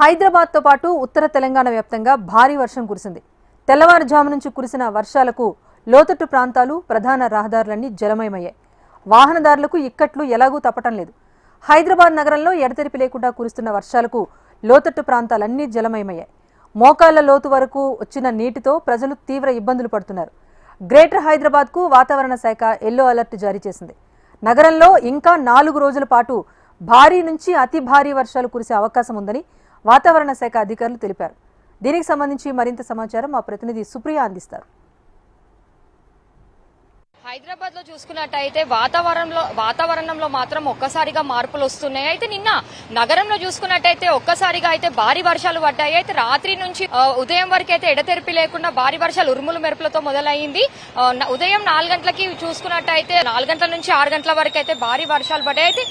హైదరాబాద్తో పాటు ఉత్తర తెలంగాణ వ్యాప్తంగా భారీ వర్షం కురిసింది. తెల్లవారుజాము నుంచి కురిసిన వర్షాలకు లోతట్టు ప్రాంతాలు ప్రధాన రహదారులన్నీ జలమయమయ్యాయి. వాహనదారులకు ఇక్కట్లు ఎలాగూ తప్పటం లేదు. హైదరాబాద్ నగరంలో ఎడతెరిపి లేకుండా కురుస్తున్న వర్షాలకు లోతట్టు ప్రాంతాలన్నీ జలమయమయ్యాయి. మోకాళ్ళ లోతు వరకు వచ్చిన నీటితో ప్రజలు తీవ్ర ఇబ్బందులు పడుతున్నారు. గ్రేటర్ హైదరాబాద్కు వాతావరణ శాఖ ఎల్లో అలర్ట్ జారీ చేసింది. నగరంలో ఇంకా నాలుగు రోజుల పాటు భారీ నుంచి అతి భారీ వర్షాలు కురిసే అవకాశం ఉందని వాతావరణ శాఖ అధికారులు తెలిపారు. దీనికి సంబంధించి మరింత సమాచారం మా ప్రతినిధి సుప్రియ అందిస్తారు. హైదరాబాద్లో చూసుకున్నట్టయితే వాతావరణంలో వాతావరణంలో మాత్రం ఒక్కసారిగా మార్పులు వస్తున్నాయి. అయితే నిన్న నగరంలో చూసుకున్నట్టయితే ఒక్కసారిగా అయితే భారీ వర్షాలు పడ్డాయి. అయితే రాత్రి నుంచి ఉదయం వరకు అయితే ఎడతెరిపి లేకుండా భారీ వర్షాలు ఉరుములు మెరుపులతో మొదలైంది. ఉదయం నాలుగు గంటలకి చూసుకున్నట్టయితే నాలుగు గంటల నుంచి ఆరు గంటల వరకు అయితే భారీ వర్షాలు పడ్డాయి. అయితే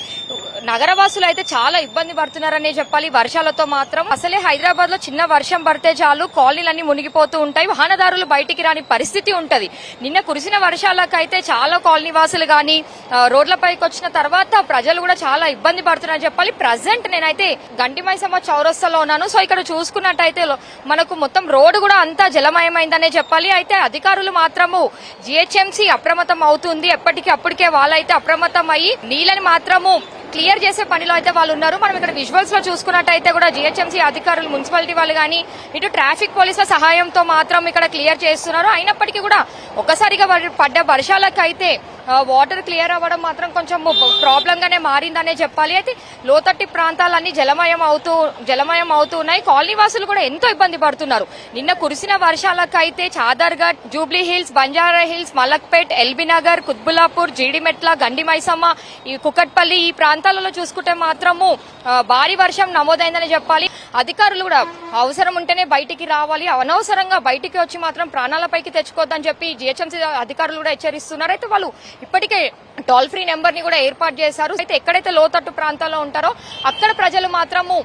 నగరవాసులు అయితే చాలా ఇబ్బంది పడుతున్నారనే చెప్పాలి. వర్షాలతో మాత్రం అసలే హైదరాబాద్లో చిన్న వర్షం పడితే చాలు కాలనీలన్నీ మునిగిపోతూ ఉంటాయి. వాహనదారులు బయటికి రాని పరిస్థితి ఉంటది. నిన్న కురిసిన వర్షాలకైతే చాలా కాలనీ వాసులు గాని రోడ్లపైకి వచ్చిన తర్వాత ప్రజలు కూడా చాలా ఇబ్బంది పడుతున్నారని చెప్పాలి. ప్రజెంట్ నేనైతే గంటిమైసమ్మ చౌరస్తాలో ఉన్నాను. సో ఇక్కడ చూసుకున్నట్టయితే మనకు మొత్తం రోడ్డు కూడా అంతా జలమయమైందనే చెప్పాలి. అయితే అధికారులు మాత్రము జిహెచ్ఎంసీ అప్రమత్తం అవుతుంది ఎప్పటికీ అప్పటికే వాళ్ళైతే అప్రమత్తం అయ్యి నీళ్ళని మాత్రము క్లియర్ చేసే పనిలో అయితే వాళ్ళు ఉన్నారు. మనం ఇక్కడ విజువల్స్లో చూసుకున్నట్టయితే కూడా జిహెచ్ఎంసీ అధికారులు మున్సిపాలిటీ వాళ్ళు కానీ ఇటు ట్రాఫిక్ పోలీసుల సహాయంతో మాత్రం ఇక్కడ క్లియర్ చేస్తున్నారు. అయినప్పటికీ కూడా ఒక్కసారిగా పడ్డ వర్షాలకైతే వాటర్ క్లియర్ అవ్వడం మాత్రం కొంచెం ప్రాబ్లంగానే మారిందనే చెప్పాలి. అయితే లోతట్టి ప్రాంతాలన్నీ జలమయం అవుతూ జలమయం అవుతూ ఉన్నాయి. కాలనీ వాసులు కూడా ఎంతో ఇబ్బంది పడుతున్నారు. నిన్న కురిసిన వర్షాలకైతే చాదర్ఘట్ జూబ్లీ హిల్స్ బంజారా హిల్స్ మలక్పేట్ ఎల్బీనగర్ కుత్బులాపూర్ జీడిమెట్ల గండి మైసమ్మ ఈ కుకట్పల్లి ఈ ప్రాంతాలలో చూసుకుంటే మాత్రము భారీ వర్షం నమోదైందని చెప్పాలి. అధికారులు కూడా అవసరం ఉంటేనే బయటికి రావాలి. అనవసరంగా బయటికి వచ్చి మాత్రం ప్రాణాలపైకి తెచ్చుకోవద్దని చెప్పి జిహెచ్ఎంసీ అధికారులు కూడా హెచ్చరిస్తున్నారు. అయితే వాళ్ళు ఇప్పటికే టోల్ ఫ్రీ నెంబర్ని కూడా ఏర్పాటు చేశారు. అయితే ఎక్కడైతే లోతట్టు ప్రాంతాల్లో ఉంటారో అక్కడ ప్రజలు మాత్రము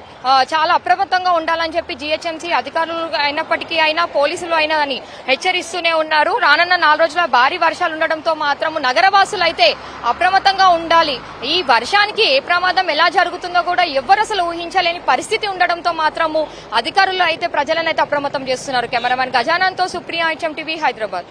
చాలా అప్రమత్తంగా ఉండాలని చెప్పి జిహెచ్ఎంసీ అధికారులు అయినప్పటికీ అయినా పోలీసులు అయినా అని హెచ్చరిస్తూనే ఉన్నారు. రానున్న నాలుగు రోజుల భారీ వర్షాలు ఉండడంతో మాత్రము నగరవాసులు అయితే అప్రమత్తంగా ఉండాలి. ఈ వర్షానికి ఏ ప్రమాదం ఎలా జరుగుతుందో కూడా ఎవ్వరు అసలు ఊహించలేని పరిస్థితి ఉండడంతో మాత్రము అధికారులు అయితే ప్రజలను అయితే అప్రమత్తం చేస్తున్నారు. కెమెరామెన్ గజానంతో సుప్రియా హెచ్ఎం టీవీ హైదరాబాద్.